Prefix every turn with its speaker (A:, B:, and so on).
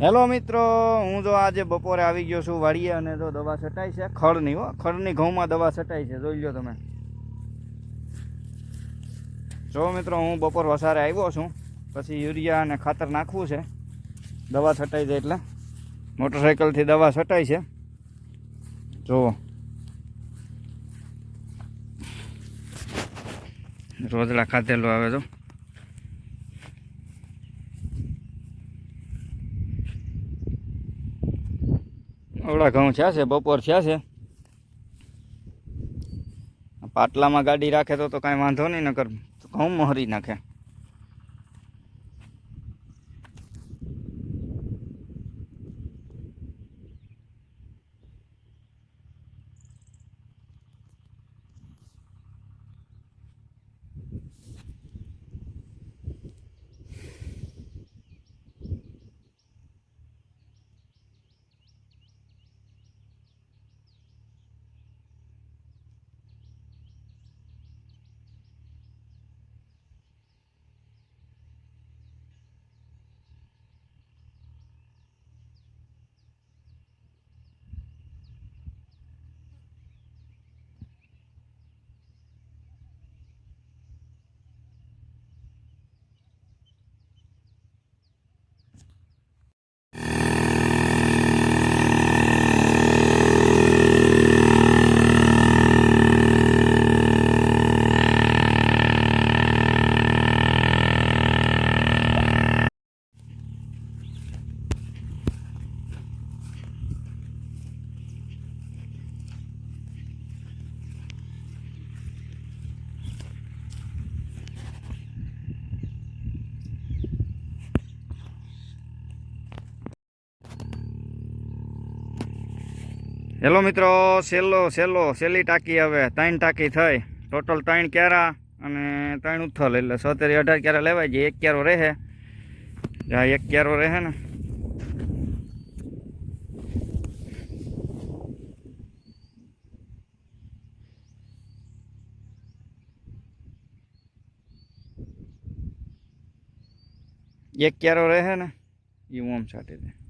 A: Hello મિત્રો, હું જો આજે બપોરે આવી ગયો છું વાડીએ અને જો દવા છટાઈ છે ખડની હો ખડની ઘઉંમાં દવા છટાઈ છે, જોઈ લો તમે. જો મિત્રો, હું બપોર વસારે આવ્યો છું, પછી યુરિયા અને ખાતર નાખવું છે. દવા છટાઈ છે એટલે મોટરસાઇકલથી દવા છટાઈ છે. જુઓ. રોજડા ખાધેલું આવે તો ઓવડા ઘઉં થયા છે, બપોર થયા છે. પાટલામાં ગાડી રાખે તો તો કાંઈ વાંધો નહીં નકર ઘઉં મોહરી નાખે. હેલો મિત્રો સેલો સેલો સેલી ટાંકી હવે, ત્રણ ટાંકી થઈ. ટોટલ ત્રણ ક્યારા અને ત્રણ ઉથલ, એટલે સોતેરી અઢાર ક્યારે લેવાય છે, એક ક્યારો રહે. જ્યાં એક ક્યારો રહે ને. એક ક્યારો રહે ને એ ઓમ છાંટી દે.